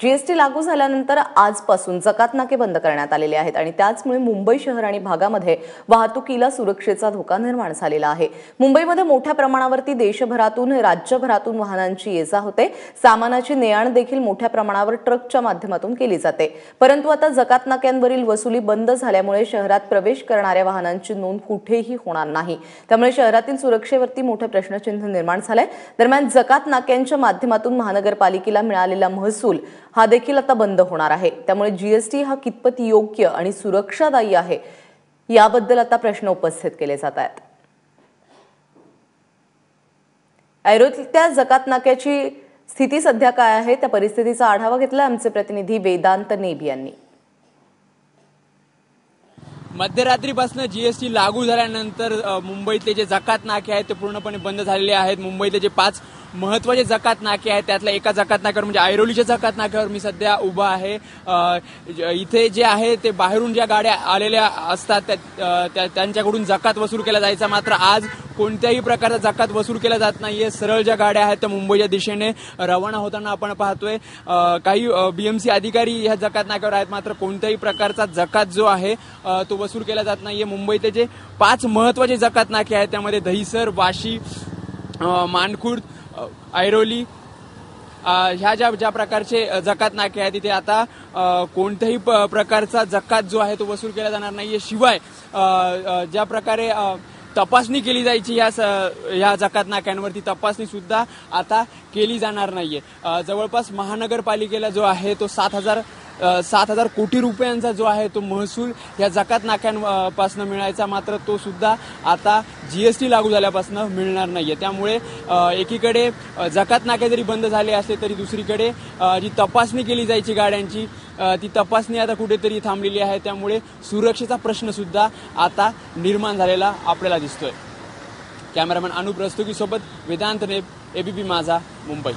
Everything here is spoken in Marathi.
जीएसटी लागू झाल्यानंतर आजपासून जकात नाके बंद करण्यात आलेले आहेत आणि त्याचमुळे मुंबई शहर आणि भागामध्ये वाहतुकीला सुरक्षेचा धोका निर्माण झालेला आहे. मुंबईमध्ये मोठ्या प्रमाणावरती देशभरातून राज्यभरातून वाहनांची ये जा होते. सामानाची नेआण देखील मोठ्या प्रमाणावर ट्रकच्या माध्यमातून केली जाते. परंतु आता जकात नाक्यांवरील वसुली बंद झाल्यामुळे शहरात प्रवेश करणाऱ्या वाहनांची नोंद कुठेही होणार नाही. त्यामुळे शहरातील सुरक्षेवरती मोठं प्रश्नचिन्ह निर्माण झालंय. दरम्यान जकात नाक्यांच्या माध्यमातून महानगरपालिकेला मिळालेला महसूल हा देखील आता बंद होणार आहे. त्यामुळे जीएसटी हा कितपत योग्य आणि सुरक्षादायी आहे याबद्दल आता प्रश्न उपस्थित केले जात आहेत. ऐरोतल्या जकात नाक्याची स्थिती सध्या काय आहे? त्या परिस्थितीचा आढावा घेतला आमचे प्रतिनिधी वेदांत नेब यांनी. मध्यरात्रीपासून जीएसटी लागू झाल्यानंतर मुंबईतले जे जकात नाके आहेत ते पूर्णपणे बंद झालेले आहेत. मुंबईतले जे पाच महत्त्वाचे जकात नाके आहेत त्यातल्या एका जकात नाक्यावर म्हणजे ऐरोलीच्या जकात नाक्यावर मी सध्या उभा आहे. ज- इथे जे आहे ते बाहेरून ज्या गाड्या आलेल्या असतात त्या- त्या- त्यांच्याकडून जकात वसूल केला जायचा. मात्र आज कोणत्याही प्रकारचा जकात वसूल केला जात नाहीये. सरळ ज्या गाड्या आहेत त्या मुंबईच्या दिशेने रवाना होताना आपण पाहतोय. काही बीएमसी अधिकारी ह्या जकात नाक्यावर आहेत. मात्र कोणत्याही प्रकारचा जकात जो आहे तो वसूल केला जात नाहीये. मुंबईतले जे पाच महत्त्वाचे जकात नाके आहेत त्यामध्ये दहिसर वाशी मानखुर्द ऐरोली. ह्या ज्या ज्या प्रकारचे जकात नाके आहेत तिथे आता कोणत्याही प- प्रकारचा जकात जो आहे तो वसूल केला जाणार नाहीये. शिवाय ज्या प्रकारे तपासणी केली जायची या स- या जकात नाक्यांवरती तपासणी सुद्धा आता केली जाणार नाहीये. जवळपास महानगरपालिकेला जो आहे तो सात हजार सात हजार कोटी रुपयांचा जो आहे तो महसूल या जकात नाक्यांपासून मिळायचा मात्र तो सुद्धा आता टी लागू झाल्यापासून मिळणार नाहीये. त्यामुळे एकीकडे जकात नाके जरी बंद झाले असले तरी दुसरीकडे जी तपासणी केली जायची गाड्यांची ती तपासणी आता कुठेतरी थांबलेली आहे. त्यामुळे सुरक्षेचा प्रश्न सुद्धा आता निर्माण झालेला आपल्याला दिसतोय. कॅमेरामॅन अनुप रस्तुगी सोबत वेदांत नेब एबीपी माझा मुंबई.